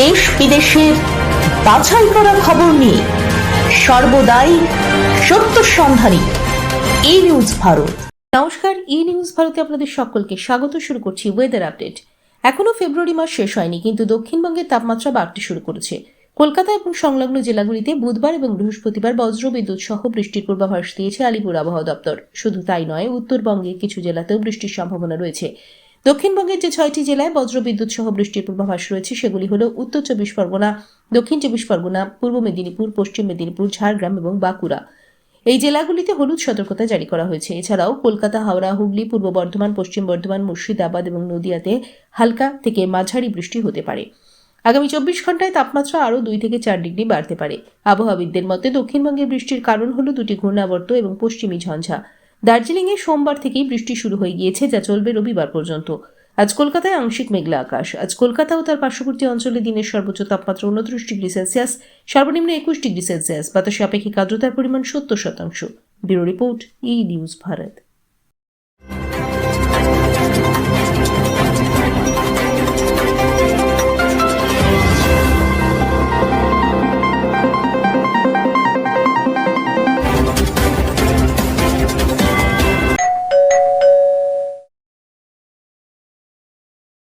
দেশ বিদেশের বাছাই করা খবর নিয়ে সর্বদাই সত্য সন্ধানী এই নিউজ ভারত। নমস্কার ই নিউজ ভারতে আপনাদের সকলকে স্বাগত, শুরু করছি ওয়েদার আপডেট এখনও ফেব্রুয়ারি মাস শেষ হয়নি, কিন্তু দক্ষিণবঙ্গের তাপমাত্রা বাড়তে শুরু করেছে। কলকাতা এবং সংলগ্ন জেলাগুলিতে বুধবার এবং বৃহস্পতিবার বজ্রবিদ্যুৎ সহ বৃষ্টির পূর্বাভাস দিয়েছে আলিপুর আবহাওয়া দপ্তর। শুধু তাই নয়, উত্তরবঙ্গের কিছু জেলাতেও বৃষ্টির সম্ভাবনা রয়েছে। দক্ষিণবঙ্গের যে ছয়টি জেলায় বজ্রবিদ্যুৎ সহ বৃষ্টির পূর্বাভাস রয়েছে, সেগুলি হল উত্তর চব্বিশ পরগনা, দক্ষিণ চব্বিশ পরগনা, পূর্ব মেদিনীপুর, পশ্চিম মেদিনীপুর, ঝাড়গ্রাম এবং বাঁকুড়া। এই জেলাগুলিতে হলুদ সতর্কতা জারি করা হয়েছে। এছাড়াও কলকাতা, হাওড়া, হুগলি, পূর্ব বর্ধমান, পশ্চিম বর্ধমান, মুর্শিদাবাদ এবং নদিয়াতে হালকা থেকে মাঝারি বৃষ্টি হতে পারে। আগামী চব্বিশ ঘন্টায় তাপমাত্রা আরও দুই থেকে চার ডিগ্রি বাড়তে পারে। আবহাওয়াবিদদের মতে দক্ষিণবঙ্গে বৃষ্টির কারণ হল দুটি ঘূর্ণাবর্ত এবং পশ্চিমী ঝঞ্ঝা। দার্জিলিংয়ে সোমবার থেকেই বৃষ্টি শুরু হয়ে গিয়েছে, যা চলবে রবিবার পর্যন্ত। আজ কলকাতায় আংশিক মেঘলা আকাশ। আজ কলকাতা ও তার পার্শ্ববর্তী অঞ্চলে দিনের সর্বোচ্চ তাপমাত্রা উনত্রিশ ডিগ্রি সেলসিয়াস, সর্বনিম্ন একুশ ডিগ্রি সেলসিয়াস। বাতাসে আপেক্ষিক আর্দ্রতার পরিমাণ সত্তর শতাংশ। Bureau report, E news Bharat.